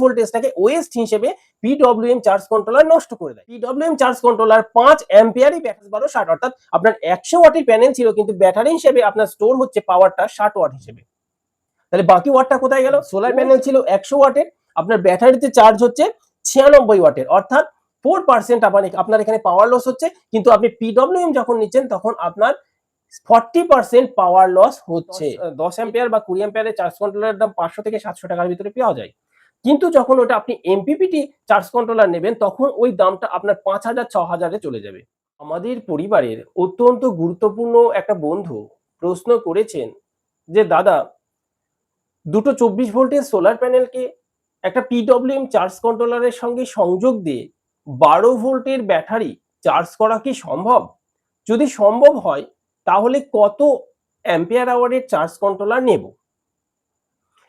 ভোল্টেজটাকে waste হিসেবে PWM charge controller নষ্ট করে দেয়। পিডব্লিউএম চার্জ কন্ট্রোলার পাঁচ অ্যাম্পিয়ারই ব্যাটারি বারো ষাট, অর্থাৎ আপনার একশো ওয়াটের প্যানেল ছিল, কিন্তু ব্যাটারি হিসেবে আপনার স্টোর হচ্ছে পাওয়ারটা ষাট ওয়াট হিসেবে। তাহলে বাকি ওয়াটটা কোথায় গেল? সোলার প্যানেল ছিল একশো ওয়াটের আপনার ব্যাটারিতে চার্জ হচ্ছে ছিয়ানব্বই ওয়াটের অর্থাৎ ফোর পার্সেন্ট আপনার এখানে পাওয়ার লস হচ্ছে, কিন্তু আপনি পিডব্লিউএম যখন নিচ্ছেন, তখন আপনার ফর্টি পার্সেন্ট পাওয়ার লস হচ্ছে। দশ অ্যাম্পিয়ার বা কুড়ি অ্যাম্পিয়ারের চার্জ কন্ট্রোলারের দাম পাঁচশো থেকে সাতশো টাকার ভিতরে পাওয়া যায়। কিন্তু যখন ওটা আপনি এমপিপিটি চার্জ কন্ট্রোলার নেবেন, তখন ওই দামটা আপনার পাঁচ হাজার ছ হাজারে চলে যাবে। আমাদের পরিবারের অত্যন্ত গুরুত্বপূর্ণ একটা বন্ধু প্রশ্ন করেছেন যে, দাদা, দুটো চব্বিশ ভোল্টের সোলার প্যানেলকে একটা পিডব্লিউএম চার্জ কন্ট্রোলারের সঙ্গে সংযোগ দিয়ে বারো ভোল্টের ব্যাটারি চার্জ করা কি সম্ভব? যদি সম্ভব হয়, তাহলে কত অ্যাম্পিয়ার আওয়ারের চার্জ কন্ট্রোলার নেব?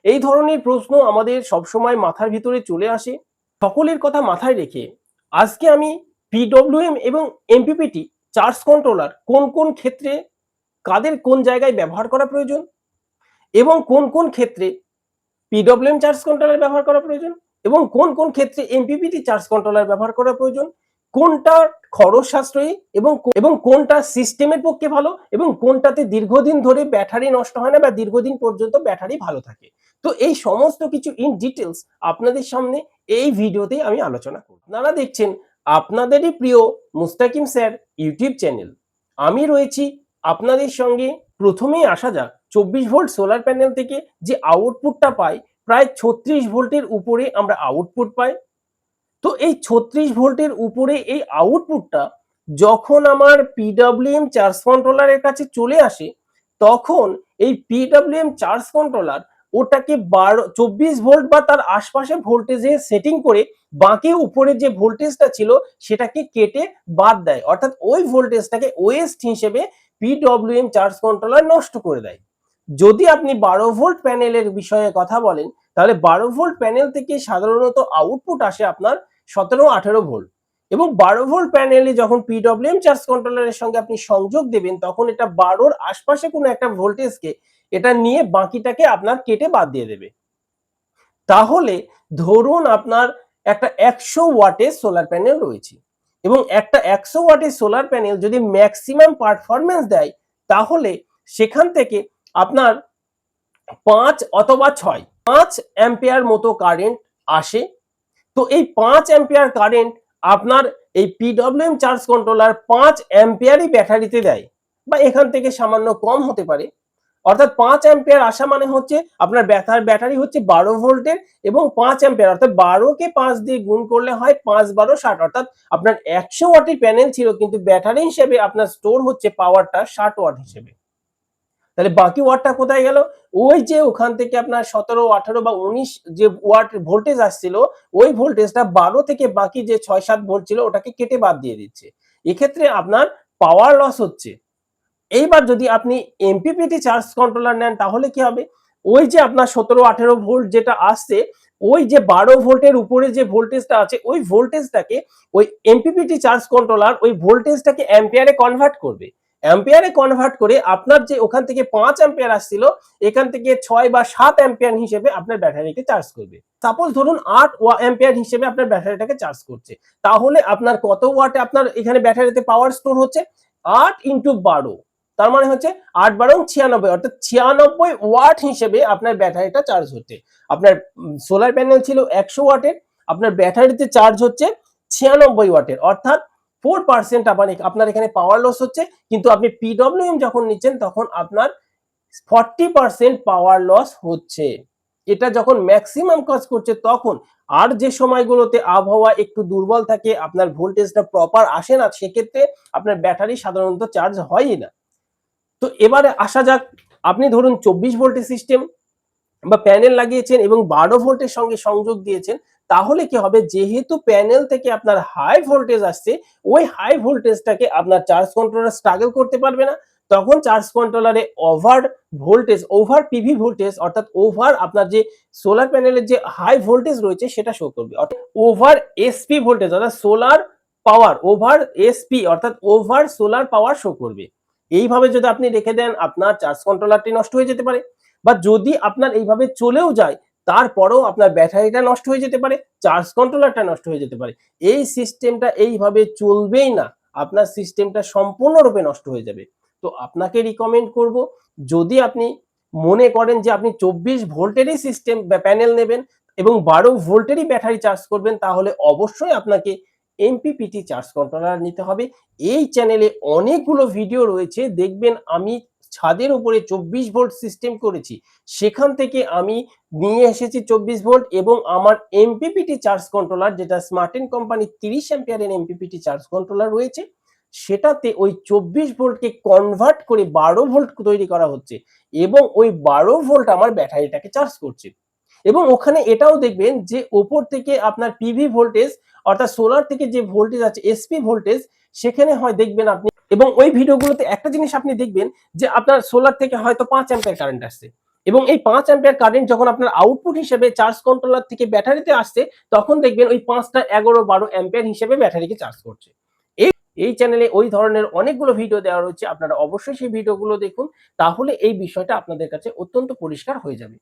এই ধরনের প্রশ্ন আমাদের সবসময় মাথার ভিতরে চলে আসে। সকলের কথা মাথায় রেখে আজকে আমি পিডব্লিউএম এবং এমপিপিটি চার্জ কন্ট্রোলার কোন কোন ক্ষেত্রে কাদের কোন জায়গায় ব্যবহার করা প্রয়োজন এবং কোন কোন ক্ষেত্রে পিডব্লিউএম চার্জ কন্ট্রোলার ব্যবহার করা প্রয়োজন এবং কোন কোন ক্ষেত্রে এমপিপিটি চার্জ কন্ট্রোলার ব্যবহার করা প্রয়োজন, কোনটা খরচ সাশ্রয়ী এবং এবং কোনটা সিস্টেমের পক্ষে ভালো এবং কোনটাতে দীর্ঘদিন ধরে ব্যাটারি নষ্ট হয় না বা দীর্ঘদিন পর্যন্ত ব্যাটারি ভালো থাকে। তো এই সমস্ত কিছু ইন ডিটেলস আপনাদের সামনে এই ভিডিওতে আমি আলোচনা করব। আপনারা দেখছেন আপনাদেরই প্রিয় মুস্তাকিম স্যার ইউটিউব চ্যানেল। আমি রয়েছি আপনাদের সঙ্গে। প্রথমেই আসা যাক, চব্বিশ ভোল্ট সোলার প্যানেল থেকে যে আউটপুটটা পাই, প্রায় ছত্রিশ ভোল্টের উপরে আমরা আউটপুট পাই। তো এই ছত্রিশ ভোল্টের উপরে এই আউটপুটটা যখন আমার পিডব্লিউএম চার্জ কন্ট্রোলারের কাছে চলে আসে, তখন এই পিডাব্লিউএম চার্জ কন্ট্রোলার ওটাকে বারো, চব্বিশ ভোল্ট বা তার আশপাশে ভোল্টেজে সেটিং করে বাকি উপরে যে ভোল্টেজটা ছিল সেটাকে কেটে বাদ দেয়। অর্থাৎ ওই ভোল্টেজটাকে ওয়েস্ট হিসেবে পিডব্লিউএম চার্জ কন্ট্রোলার নষ্ট করে দেয়। যদি আপনি বারো ভোল্ট প্যানেলের বিষয়ে কথা বলেন, তাহলে বারো ভোল্ট প্যানেল থেকে সাধারণত আউটপুট আসে আপনার সতেরো, আঠেরো ভোল্ট। এবং বারো ভোল্ট প্যানেলে যখন পিডব্লিউএম চার্জ কন্ট্রোলারের সঙ্গে আপনি সংযোগ দেবেন, তখন এটা বারোর আশপাশে কোনো একটা ভোল্টেজকে এটা নিয়ে বাকিটাকে আপনার কেটে বাদ দিয়ে দেবে। তাহলে ধরুন আপনার একটা একশো ওয়াটের সোলার প্যানেল রয়েছে এবং একটা একশো ওয়াটের সোলার প্যানেল যদি ম্যাক্সিমাম পারফরমেন্স দেয়, তাহলে সেখান থেকে আপনার পাঁচ অথবা ছয়, পাঁচ অ্যাম্পিয়ার মতো কারেন্ট আসে। তো এই পাঁচ অ্যাম্পিয়ার কারেন্ট আপনার এই পিডব্লিউএম চার্জ কন্ট্রোলার পাঁচ অ্যাম্পিয়ারই ব্যাটারিতে দেয় বা এখান থেকে সামান্য কম হতে পারে। অর্থাৎ পাঁচ অ্যাম্পিয়ার আসা মানে হচ্ছে আপনার ব্যাটার ব্যাটারি হচ্ছে বারো ভোল্টের এবং পাঁচ অ্যাম্পিয়ার, অর্থাৎ বারোকে পাঁচ দিয়ে গুণ করলে হয় পাঁচ বারো ষাট, অর্থাৎ আপনার একশো ওয়াটের প্যানেল ছিল, কিন্তু ব্যাটারি হিসেবে আপনার স্টোর হচ্ছে পাওয়ারটা ষাট ওয়াট হিসেবে। তাহলে বাকি ওয়াটটা কোথায় গেল? ওই যে ওখান থেকে আপনার সতেরো, আঠারো বা উনিশ যে ওয়াট ভোল্টেজ আসছিল, ওই ভোল্টেজটা বারো থেকে বাকি যে ছয়, সাত ভোল্ট ছিল, ওটাকে কেটে বাদ দিয়ে দিচ্ছে। এক্ষেত্রে আপনার পাওয়ার লস হচ্ছে। এইবার যদি আপনি এমপিপিটি চার্জ কন্ট্রোলার নেন, তাহলে কি হবে? ওই যে আপনার সতেরো, আঠেরো ভোল্ট যেটা আসছে, ওই যে বারো ভোল্টের উপরে যে ভোল্টেজটা আছে, ওই ভোল্টেজটাকে ওই এমপিপিটি চার্জ কন্ট্রোলার ওই ভোল্টেজটাকে অ্যাম্পিয়ারে কনভার্ট করবে। অ্যাম্পিয়ারে কনভার্ট করে আপনার যে ওখান থেকে পাঁচ অ্যাম্পিয়ার আসছিল, এখান থেকে ছয় বা সাত অ্যাম্পিয়ার হিসেবে আপনার ব্যাটারিকে চার্জ করবে। সাপোজ ধরুন আট অ্যাম্পিয়ার হিসেবে আপনার ব্যাটারিটাকে চার্জ করছে। তাহলে আপনার কত ওয়াটে আপনার এখানে ব্যাটারিতে পাওয়ার স্টোর হচ্ছে? আট ইন্টু বারো। তার মানে হচ্ছে আট বারো ছিয়ানব্বই, অর্থাৎ ছিয়ানব্বই ওয়াট হিসেবে আপনার ব্যাটারিটা চার্জ হচ্ছে। আপনার সোলার প্যানেল ছিল একশো ওয়াটের, আপনার ব্যাটারিতে চার্জ হচ্ছে ছিয়ানব্বই ওয়াটের। অর্থাৎ ফোর পার্সেন্ট আপনার এখানে পাওয়ার লস হচ্ছে, কিন্তু আপনি পিডব্লিউএম যখন নিচ্ছেন, তখন আপনার ফর্টি পার্সেন্ট পাওয়ার লস হচ্ছে। এটা যখন ম্যাক্সিমাম কাজ করছে, তখন আর যে সময়গুলোতে আবহাওয়া একটু দুর্বল থাকে, আপনার ভোল্টেজটা প্রপার আসে না, সেক্ষেত্রে আপনার ব্যাটারি সাধারণত চার্জ হয়ই না। তো এবারে আসা যাক, আপনি ধরুন চব্বিশ ভোল্টের সিস্টেম বা প্যানেল লাগিয়েছেন এবং বারো ভোল্টের সঙ্গে সংযোগ দিয়েছেন, তাহলে কি হবে? যেহেতু প্যানেল থেকে আপনার হাই ভোল্টেজ আসছে, ওই হাই ভোল্টেজটাকে আপনার চার্জ কন্ট্রোলার স্ট্রাগল করতে পারবে না। তখন charge কন্ট্রোলারে over voltage over PV voltage অর্থাৎ ওভার আপনার যে সোলার প্যানেলের যে হাই ভোল্টেজ রয়েছে, সেটা শো করবে। অর্থাৎ ওভার এসপি ভোল্টেজ অর্থাৎ সোলার পাওয়ার ওভার এসপি অর্থাৎ ওভার সোলার পাওয়ার শো করবে। এইভাবে যদি আপনি রেখে দেন, আপনার চার্জ কন্ট্রোলারটি নষ্ট হয়ে যেতে পারে। বা যদি আপনার এইভাবে চলেও যায়, তারপরেও আপনার ব্যাটারিটা নষ্ট হয়ে যেতে পারে চার্জ কন্ট্রোলারটা নষ্ট হয়ে যেতে পারে। এই সিস্টেমটা এইভাবে চলবেই না। আপনার সিস্টেমটা সম্পূর্ণরূপে নষ্ট হয়ে যাবে। তো আপনাকে রিকমেন্ড করব, যদি আপনি মনে করেন যে আপনি চব্বিশ ভোল্টেরই সিস্টেম প্যানেল নেবেন এবং বারো ভোল্টেরই ব্যাটারি চার্জ করবেন, তাহলে অবশ্যই আপনাকে এমপিপিটি চার্জ কন্ট্রোলার নিতে হবে। এই চ্যানেলে অনেকগুলো ভিডিও রয়েছে। দেখবেন আমি ছাদের উপরে চব্বিশ ভোল্ট সিস্টেম করেছি। সেখান থেকে আমি নিয়ে এসেছি চব্বিশ ভোল্ট এবং আমার এমপিপিটি চার্জ কন্ট্রোলার যেটা স্মার্টেন কোম্পানি তিরিশ অ্যাম্পিয়ারের এমপিপিটি চার্জ কন্ট্রোলার রয়েছে, সেটাতে ওই চব্বিশ ভোল্টকে কনভার্ট করে বারো ভোল্ট তৈরি করা হচ্ছে এবং ওই বারো ভোল্ট আমার ব্যাটারিটাকে চার্জ করছে। এবং ওখানে এটাও দেখবেন যে ওপর থেকে আপনার পিভি ভোল্টেজ অর্থাৎ সোলার থেকে যে ভোল্টেজ আছে এসপি ভোল্টেজ সেখানে হয় দেখবেন আপনি, এবং ওই ভিডিওগুলোতে একটা জিনিস আপনি দেখবেন যে আপনার সোলার থেকে হয়তো পাঁচ অ্যাম্পিয়ার কারেন্ট আসছে। এবং এই পাঁচ অ্যাম্পিয়ার কারেন্ট যখন আপনার আউটপুট হিসেবে চার্জ কন্ট্রোলার থেকে ব্যাটারিতে আসছে, তখন দেখবেন ওই পাঁচটা এগারো বারো অ্যাম্পিয়ার হিসেবে ব্যাটারিকে চার্জ করছে। এই এই চ্যানেলে ওই ধরনের অনেকগুলো ভিডিও দেওয়া রয়েছে, আপনারা অবশ্যই সেই ভিডিওগুলো দেখুন, তাহলে এই বিষয়টা আপনাদের কাছে অত্যন্ত পরিষ্কার হয়ে যাবে।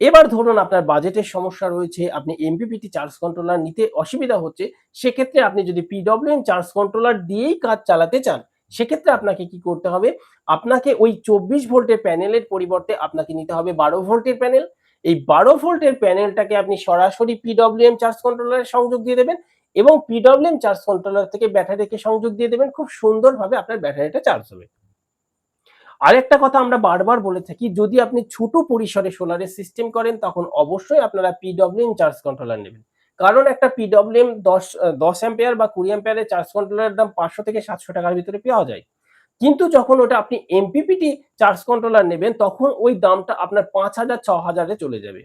এবার ধরুন আপনার বাজেটের সমস্যা রয়েছে, আপনি এমপিপিটি চার্জ কন্ট্রোলার নিতে অসুবিধা হচ্ছে, সেক্ষেত্রে আপনি যদি পিডব্লিউএম চার্জ কন্ট্রোলার দিয়েই কাজ চালাতে চান, সেক্ষেত্রে আপনাকে কি করতে হবে? আপনাকে ওই চব্বিশ ভোল্টের প্যানেলের পরিবর্তে আপনাকে নিতে হবে বারো ভোল্টের প্যানেল এই বারো ভোল্টের প্যানেলটাকে আপনি সরাসরি পিডব্লিউএম চার্জ কন্ট্রোলারের সংযোগ দিয়ে দেবেন এবং পিডব্লিউএম চার্জ কন্ট্রোলার থেকে ব্যাটারিকে সংযোগ দিয়ে দেবেন। খুব সুন্দরভাবে আপনার ব্যাটারিটা চার্জ হবে। আরেকটা কথা আমরা বারবার বলে থাকি, যদি আপনি ছোট পরিসরে সোলারের সিস্টেম করেন, তখন অবশ্যই আপনারা পিডব্লিউএম চার্জ কন্ট্রোলার নেবেন। কারণ একটা পিডব্লিউএম দশ দশ অ্যাম্পেয়ার বা কুড়ি অ্যাম্পেয়ারের চার্জ কন্ট্রোলারের দাম পাঁচশো থেকে সাতশো টাকার ভিতরে পাওয়া যায়। কিন্তু যখন ওটা আপনি এমপিপিটি চার্জ কন্ট্রোলার নেবেন, তখন ওই দামটা আপনার পাঁচ হাজার, ছ হাজারে চলে যাবে।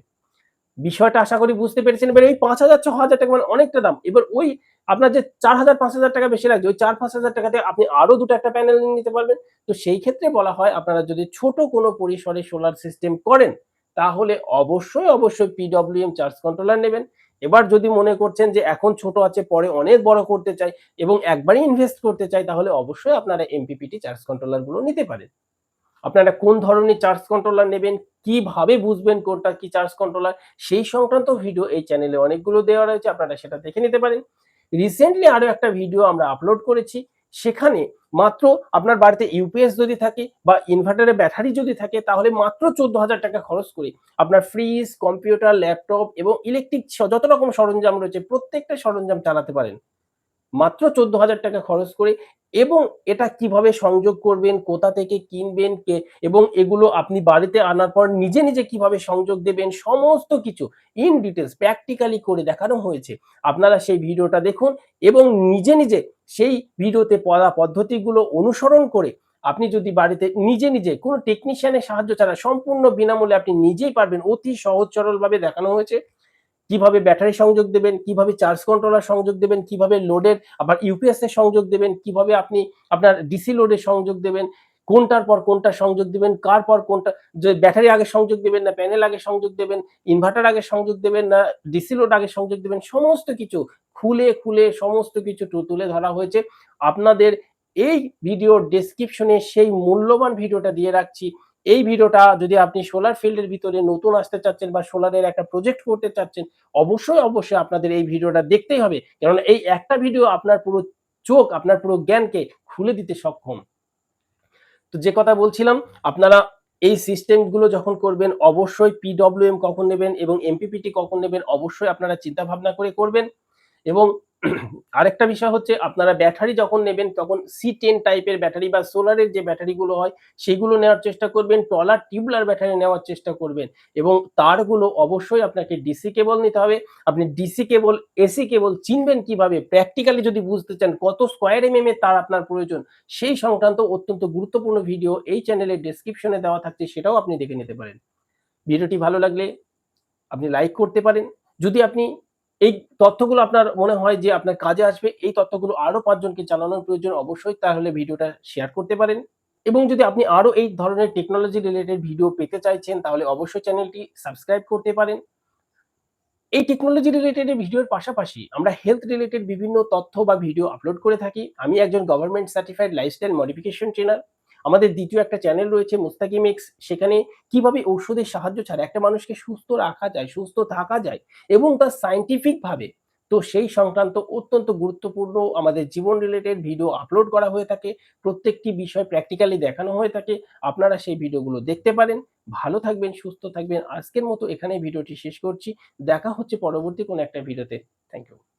বিষয়টা আশা করি বুঝতে পেরেছেন। এবার ওই পাঁচ হাজার ছ হাজার টাকা মানে অনেকটা দাম। এবার ওই আপনার যে চার হাজার, পাঁচ হাজার টাকা বেশি লাগছে, ওই চার পাঁচ হাজার টাকাতে আপনি আরও দুটো একটা প্যানেল নিতে পারবেন। তো সেই ক্ষেত্রে বলা হয়, আপনারা যদি ছোট কোনো পরিসরে সোলার সিস্টেম করেন, তাহলে অবশ্যই অবশ্যই পিডব্লিউএম চার্জ কন্ট্রোলার নেবেন। এবার যদি মনে করছেন যে এখন ছোট আছে, পরে অনেক বড় করতে চাই এবং একবারই ইনভেস্ট করতে চাই, তাহলে অবশ্যই আপনারা এমপিপিটি চার্জ কন্ট্রোলারগুলো নিতে পারেন। আপনারা কোন ধরনের চার্জ কন্ট্রোলার নেবেন, কীভাবে বুঝবেন কোনটা কি চার্জ কন্ট্রোলার সেই সংক্রান্ত ভিডিও এই চ্যানেলে অনেকগুলো দেওয়া রয়েছে, আপনারা সেটা দেখে নিতে পারেন। রিসেন্টলি আরও একটা ভিডিও আমরা আপলোড করেছি, সেখানে মাত্র আপনার বাড়িতে ইউপিএস যদি থাকে বা ইনভার্টারের ব্যাটারি যদি থাকে, তাহলে মাত্র চোদ্দ হাজার টাকা খরচ করে আপনার ফ্রিজ কম্পিউটার ল্যাপটপ এবং ইলেকট্রিক যত রকম সরঞ্জাম রয়েছে, প্রত্যেকটা সরঞ্জাম চালাতে পারেন। মাত্র চোদ্দ হাজার টাকা খরচ করে এবং এটা কীভাবে সংযোগ করবেন, কোথা থেকে কিনবেন, কে এবং এগুলো আপনি বাড়িতে আনার পর নিজে নিজে কীভাবে সংযোগ দেবেন, সমস্ত কিছু ইন ডিটেলস প্র্যাকটিক্যালি করে দেখানো হয়েছে। আপনারা সেই ভিডিওটা দেখুন এবং নিজে নিজে সেই ভিডিওতে পড়া পদ্ধতিগুলো অনুসরণ করে আপনি যদি বাড়িতে নিজে নিজে কোনো টেকনিশিয়ানের সাহায্য ছাড়া সম্পূর্ণ বিনামূল্যে আপনি নিজেই পারবেন অতি সহজ সরলভাবে দেখানো হয়েছে। কীভাবে ব্যাটারি সংযোগ দেবেন, কীভাবে চার্জ কন্ট্রোলার সংযোগ দেবেন, কীভাবে লোডের আবার ইউপিএস এর সংযোগ দেবেন, কীভাবে আপনি আপনার ডিসি লোডের সংযোগ দেবেন, কোনটার পর কোনটা সংযোগ দেবেন, কার পর কোনটা, যে ব্যাটারি আগে সংযোগ দেবেন না প্যানেল আগে সংযোগ দেবেন ইনভার্টার আগে সংযোগ দেবেন না ডিসি লোড আগে সংযোগ দেবেন, সমস্ত কিছু খুলে খুলে সমস্ত কিছু তুলে ধরা হয়েছে। আপনাদের এই ভিডিও ডেসক্রিপশনে সেই মূল্যবান ভিডিওটা দিয়ে রাখছি। এই ভিডিওটা যদি আপনি সোলার ফিল্ডের ভিতরে নতুন আসতে চাচ্ছেন বা সোলারের একটা প্রজেক্ট করতে চাচ্ছেন, অবশ্যই অবশ্যই আপনাদের এই ভিডিওটা দেখতেই হবে। কারণ এই একটা ভিডিও আপনার পুরো চোখ, আপনার পুরো জ্ঞানকে খুলে দিতে সক্ষম। তো যে কথা বলছিলাম, আপনারা এই সিস্টেমগুলো যখন করবেন, অবশ্যই পিডব্লিউএম কখন নেবেন এবং এমপিপিটি কখন নেবেন, অবশ্যই আপনারা চিন্তা ভাবনা করে করবেন এবং আরেকটা বিষয় হচ্ছে, আপনারা ব্যাটারি যখন নেবেন, তখন সি টেন টাইপের ব্যাটারি বা সোলারের যে ব্যাটারিগুলো হয়, সেগুলো নেওয়ার চেষ্টা করবেন টলার টিউবলার ব্যাটারি নেওয়ার চেষ্টা করবেন এবং তারগুলো অবশ্যই আপনাকে ডিসি কেবল নিতে হবে। আপনি ডিসি কেবল এসি কেবল চিনবেন কীভাবে? প্র্যাকটিক্যালি যদি বুঝতে চান কত স্কোয়ার এম এম এর তার আপনার প্রয়োজন, সেই সংক্রান্ত অত্যন্ত গুরুত্বপূর্ণ ভিডিও এই চ্যানেলের ডেসক্রিপশনে দেওয়া থাকছে, সেটাও আপনি দেখে নিতে পারেন। ভিডিওটি ভালো লাগলে আপনি লাইক করতে পারেন। যদি আপনি এই তথ্যগুলো আপনার মনে হয় যে আপনার কাজে আসবে, এই তথ্যগুলো আরও পাঁচজনকে জানানোর প্রয়োজন অবশ্যই, তাহলে ভিডিওটা শেয়ার করতে পারেন। এবং যদি আপনি আরও এই ধরনের টেকনোলজি রিলেটেড ভিডিও পেতে চাইছেন, তাহলে অবশ্যই চ্যানেলটি সাবস্ক্রাইব করতে পারেন। এই টেকনোলজি রিলেটেড ভিডিওর পাশাপাশি আমরা হেলথ রিলেটেড বিভিন্ন তথ্য বা ভিডিও আপলোড করে থাকি। আমি একজন government certified lifestyle modification trainer আমাদের দ্বিতীয় একটা চ্যানেল রয়েছে মুস্তাকিম এক্স সেখানে কীভাবে ঔষধের সাহায্য ছাড়া, একটা মানুষকে সুস্থ রাখা যায়, সুস্থ থাকা যায় এবং তার সাইন্টিফিক ভাবে। তো সেই সংক্রান্ত অত্যন্ত গুরুত্বপূর্ণ আমাদের জীবন রিলেটেড ভিডিও আপলোড করা হয়ে থাকে, প্রত্যেকটি বিষয় প্র্যাকটিক্যালি দেখানো হয়ে থাকে, আপনারা সেই ভিডিওগুলো দেখতে পারেন। ভালো থাকবেন, সুস্থ থাকবেন। আজকের মতো এখানে ভিডিওটি শেষ করছি। দেখা হচ্ছে পরবর্তী কোনো একটা ভিডিওতে থ্যাংক ইউ